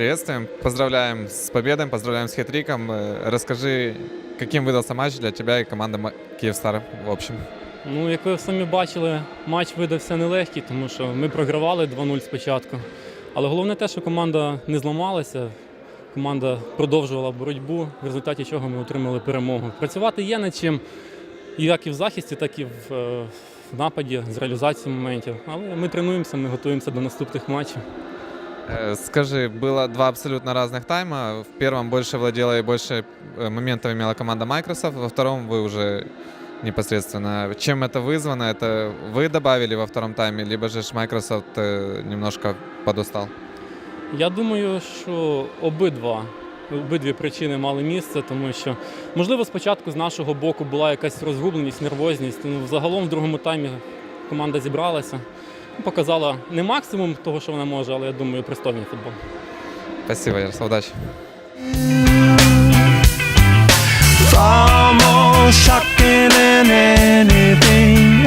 Приветствуем. Поздравляем с победой, поздравляем с хитриком. Расскажи, каким выдался матч для тебя и команды Ма- Киевстар в общем? Ну, як ви самі бачили, матч видався нелегкий, тому що ми програвали 2-0 спочатку. Але головне те, що команда не зламалася, команда продовжувала боротьбу, в результаті чого ми отримали перемогу. Працювати є над чим, як і в захисті, так і в, е, в нападі з реалізацією моментів. Але ми тренуємося, ми готуємося до наступних матчів. Э, Скажи, было два абсолютно разных тайма. В первом больше владела и больше э, моментов имела команда Microsoft, во втором вы уже непосредственно. Чем это вызвано? Это вы добавили во втором тайме, либо же ж Microsoft э, немножко подустал? Я думаю, що обидва. Обидві причини мали місце, тому що можливо спочатку з нашого боку була якась розгубленість, нервозність. Ну, загалом в другому таймі команда зібралася, показала не максимум того, що вона може, але я думаю, пристойний футбол. Спасибо, Ярослав, удачі. Far more shocking than anything.